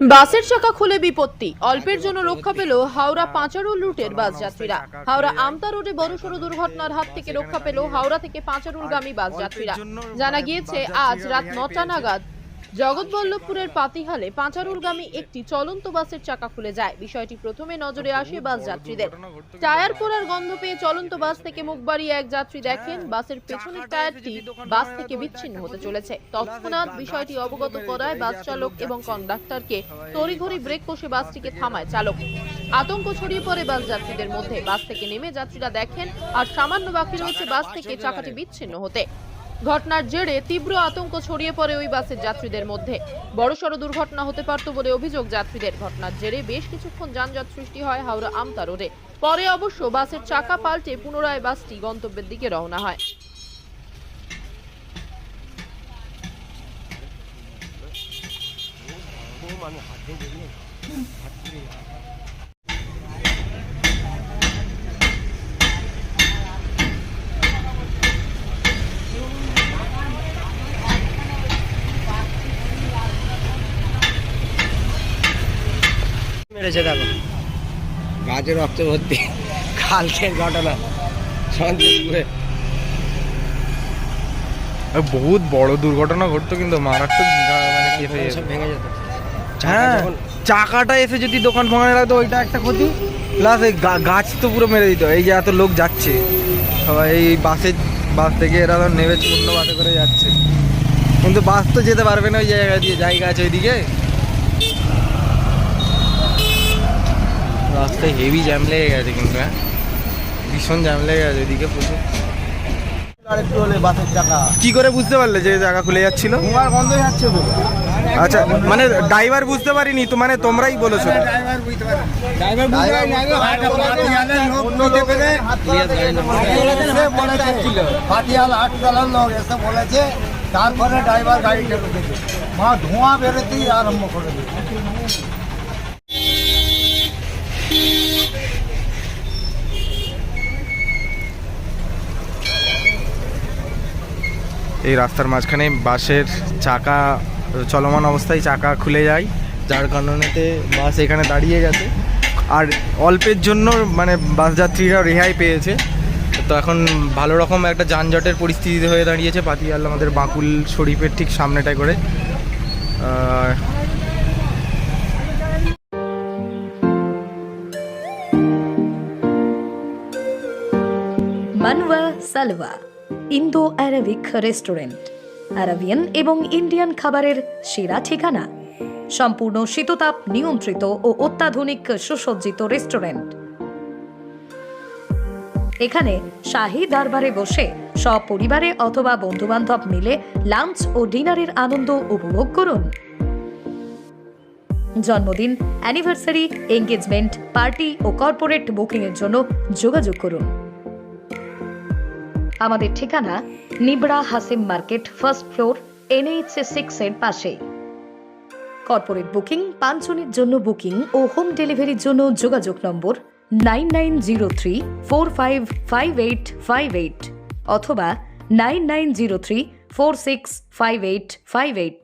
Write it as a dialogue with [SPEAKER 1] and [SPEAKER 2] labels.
[SPEAKER 1] বাসের চাকা খুলে বিপত্তি। অল্পের জন্য রক্ষা পেল হাওড়া পাঁচারুল রুটের বাস যাত্রীরা হাওড়া আমতা রোডে বড়সড় দুর্ঘটনার হাত থেকে রক্ষা পেল হাওড়া থেকে পাঁচারুলগামী বাস যাত্রীরা জানা গিয়েছে, আজ রাত নটা নাগাদ জগৎবল্লভপুরের পাতিহালে পাঁচারুলগামী একটি চলন্ত বাসের চাকা খুলে যায়। বিষয়টি প্রথমে নজরে আসে বাস যাত্রীদের। টায়ার পোড়ার গন্ধ পেয়ে চলন্ত বাস থেকে মুখ বাড়িয়ে এক যাত্রী দেখেন বাসের পেছনের টায়ারটি বাস থেকে বিচ্ছিন্ন হতে চলেছে। তৎক্ষণাৎ বিষয়টি অবগত করায় বাস চালক এবং কন্ডাক্টরকে তড়িঘড়ি ব্রেক কষে বাসটিকে থামায় চালক। আতঙ্ক ছড়িয়ে পড়ে বাস যাত্রীদের মধ্যে। বাস থেকে নেমে যাত্রীরা দেখেন আর সামান্য বাকি রয়েছে বাস থেকে চাকাটি বিচ্ছিন্ন হতে। ঘটনার জেরে তীব্র আতঙ্ক ছড়িয়ে পড়ে ওই বাসের যাত্রীদের মধ্যে। বড়সড় দুর্ঘটনা হতে পারত বলে অভিযোগ যাত্রীদের। ঘটনার জেরে বেশ কিছুক্ষণ যানজট সৃষ্টি হয় হাওড়া আমতা রোডে। পরে অবশ্য বাসের চাকা পাল্টে পুনরায় বাসটি গন্তব্যের দিকে রওনা হয়।
[SPEAKER 2] মেরেছে দেখো। গাছে রক্ত ভর্তি। কালকের ঘটনা। সন্তোষপুরে
[SPEAKER 3] বহুত বড় দুর্ঘটনা ঘটতো কিন্তু মারাত্মক মানে কেস হয়ে
[SPEAKER 2] ভেঙে যেত।
[SPEAKER 3] হ্যাঁ চাকাটা এসে যদি দোকান ফোকানে লাগতো ওইটা একটা ক্ষতি। প্লাস এই গাছ তো পুরো মেরে দিত। এই যে এত লোক যাচ্ছে। সবাই এই বাসে বাস থেকে এরা ধর নেমে অন্য বাসে করে যাচ্ছে। কিন্তু বাস তো যেতে পারবে না ওই জায়গা দিয়ে। জায়গা আছে ওইদিকে। রাস্তায় হেভি জ্যাম লেগে গেছে কিন্তু হ্যাঁ? ভীষণ জ্যাম লেগে গেছে ওইদিকে প্রচুর। কি করে বুঝতে পারলে যে জায়গা খুলে যাচ্ছিল? আচ্ছা মানে ড্রাইভার বুঝতে পারিনি তো মানে তোমরাই বলেছ।
[SPEAKER 4] তারপরে ড্রাইভার গাড়িটা ঢুকেছে। মা ধোঁয়া বেরোতেই আরম্ভ করে দিয়েছে
[SPEAKER 3] এই রাস্তার মাঝখানে বাসের চাকা, চলমান অবস্থায় চাকা খুলে যায়, যার কারণেতে বাস এখানে দাঁড়িয়ে গেছে। আর অল্পের জন্য মানে বাস যাত্রীরা রেহাই পেয়েছে। তো এখন ভালো রকম একটা যানজটের পরিস্থিতি হয়ে দাঁড়িয়েছে পাতিয়াল আমাদের বাঁকুল শরীফের ঠিক সামনেটায় করে।
[SPEAKER 5] Salwa. Indo Arabic restaurant Arabian এবং ইন্ডিয়ান খাবারের সেরা ঠিকানা। সম্পূর্ণ শীততাপ নিয়ন্ত্রিত ও অত্যাধুনিক সুসজ্জিত রেস্টুরেন্ট এখানে শাহী দরবারে বসে সপরিবারে অথবা বন্ধুবান্ধব মিলে লাঞ্চ ও ডিনারের আনন্দ উপভোগ করুন। জন্মদিন অ্যানিভার্সারি এঙ্গেজমেন্ট পার্টি ও কর্পোরেট বুকিংয়ের জন্য যোগাযোগ করুন। আমাদের ঠিকানা Nibra Hasim market first floor NH six এর পাশে। কর্পোরেট বুকিং পাঁচজনের জন্য বুকিং ও হোম ডেলিভারির জন্য যোগাযোগ number nine nine zero three four five five eight five eight অথবা nine nine zero three four six five eight five eight.